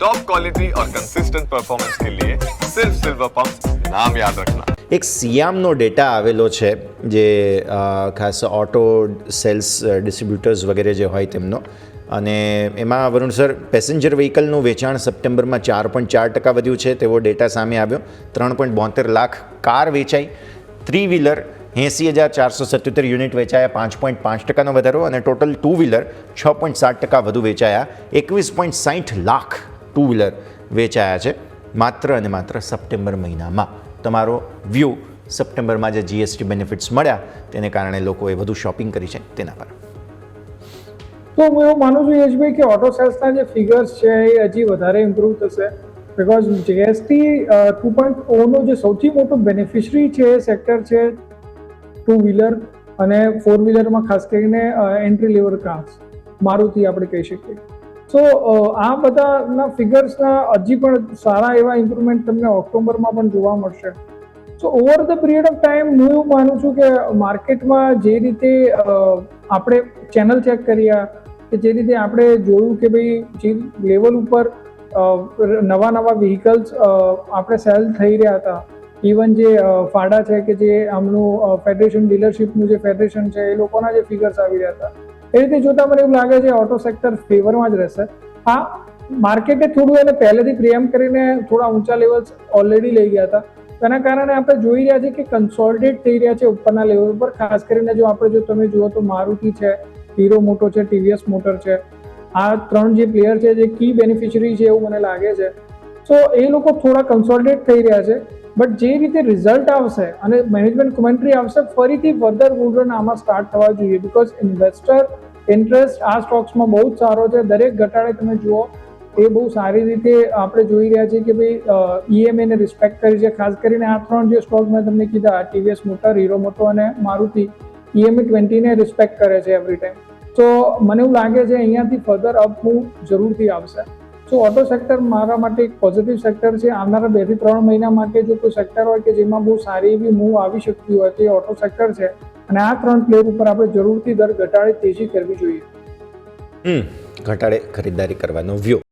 Top quality और consistent performance के लिए सिर्फ सिल्वर पंप नाम याद रखना એક સિયામનો ડેટા આવેલો છે જે અ, ખાસ ઓટો સેલ્સ ડિસ્ટ્રીબ્યુટર્સ વગેરે જે હોય તેમનો અને એમાં વરુણ સર પેસેન્જર વ્હીકલનું વેચાણ સપ્ટેમ્બરમાં ચાર પોઈન્ટ ચાર ટકા વધ્યું છે તેવો ડેટા સામે આવ્યો ત્રણ પોઈન્ટ બોતેર લાખ કાર વેચાઈ થ્રી વ્હીલર એંસી હજાર ચારસો સત્યોતેર યુનિટ વેચાયા પાંચ પોઈન્ટ પાંચ ટકાનો વધારો અને ટોટલ ટુ વ્હીલર છ પોઈન્ટ સાત ટકા વધુ વેચાયા એકવીસ પોઈન્ટ સાઠ લાખ ટુ વ્હીલર વેચાયા છે, માત્ર અને માત્ર સપ્ટેમ્બર મહિનામાં. તમારો વ્યૂ સપ્ટેમ્બરમાં જે જીએસટી બેનિફિટ્સ મળ્યા, તેને કારણે લોકોએ વધુ શોપિંગ કરી છે, તેના પર. તો હું એવું માનું છું, યશભાઈ, કે ઓટો સેલ્સના જે ફિગર્સ છે, એ હજી વધારે ઇમ્પ્રૂવ થશે. બિકોઝ જીએસટી ટુ પોઈન્ટ ઓનો જે સૌથી મોટો બેનિફિશરી છે, એ સેક્ટર છે ટુ વ્હીલર અને ફોર વ્હીલરમાં ખાસ કરીને એન્ટ્રી લેવલ કાર્સ મારુતિ આપણે કહી શકીએ. સો આ બધાના ફિગર્સના હજી પણ સારા એવા ઇમ્પ્રુવમેન્ટ તમને ઓક્ટોબરમાં પણ જોવા મળશે. So over the period of time હું એવું માનું છું કે માર્કેટમાં જે રીતે આપણે ચેનલ ચેક કર્યા કે જે રીતે આપણે જોયું કે ભાઈ જે લેવલ ઉપર નવા નવા વ્હીકલ્સ આપણે સેલ થઈ રહ્યા હતા. ઇવન જે ફાડા છે કે જે આમનું ફેડરેશન ડીલરશીપનું જે ફેડરેશન છે એ લોકોના જે ફિગર્સ આવી રહ્યા હતા. એ રીતે જોતા મને એવું લાગે છે ઓટો સેક્ટર ફેવરમાં જ રહેશે, હા માર્કેટે થોડું એને પહેલેથી પ્રિયમ કરીને થોડા ઊંચા લેવલ્સ ઓલરેડી લઈ ગયા હતા. તેના કારણે આપણે જોઈ રહ્યા છીએ કે કન્સોલિડેટ થઈ રહ્યા છે ઉપરના લેવલ પર, ખાસ કરીને જો આપણે જો તમે જુઓ તો મારુતિ છે હીરો મોટો છે ટીવીએસ મોટર છે, આ ત્રણ જે પ્લેયર છે જે કી બેનિફિશરી છે એવું મને લાગે છે. સો એ લોકો થોડા કન્સોલિડેટ થઈ રહ્યા છે. બટ જે રીતે રિઝલ્ટ આવશે અને મેનેજમેન્ટ કમેન્ટ્રી આવશે, ફરીથી ફર્ધર બુલરન આમાં સ્ટાર્ટ થવા જોઈએ. બિકોઝ ઇન્વેસ્ટર ઇન્ટરેસ્ટ આ સ્ટોક્સમાં બહુ જ સારો છે. દરેક ઘટાડે તમે જુઓ, એ બહુ સારી રીતે આપણે જોઈ રહ્યા છીએ કે ભાઈ ઈએમએને રિસ્પેક્ટ કરી છે. ખાસ કરીને આ ત્રણ જે સ્ટોક મેં તમને કીધા ટીવીએસ મોટર હીરો મોટો અને મારુતિ ઈએમએ ટ્વેન્ટીને રિસ્પેક્ટ કરે છે એવરી ટાઈમ તો મને એવું લાગે છે અહીંયાથી ફર્ધર અપ મૂવ જરૂરથી આવશે. સો ઓટો સેક્ટર મારા માટે એક પોઝિટિવ સેક્ટર છે, આવનારા બેથી ત્રણ મહિના માટે જો કોઈ સેક્ટર હોય કે જેમાં બહુ સારી એવી મૂવ આવી શકતી હોય તો ઓટો સેક્ટર છે. અને આ ત્રણ પ્લેયર ઉપર આપણે જરૂરથી દર ઘટાડે તેજી કરવી જોઈએ. ઘટાડે ખરીદદારી કરવાનો વ્યૂ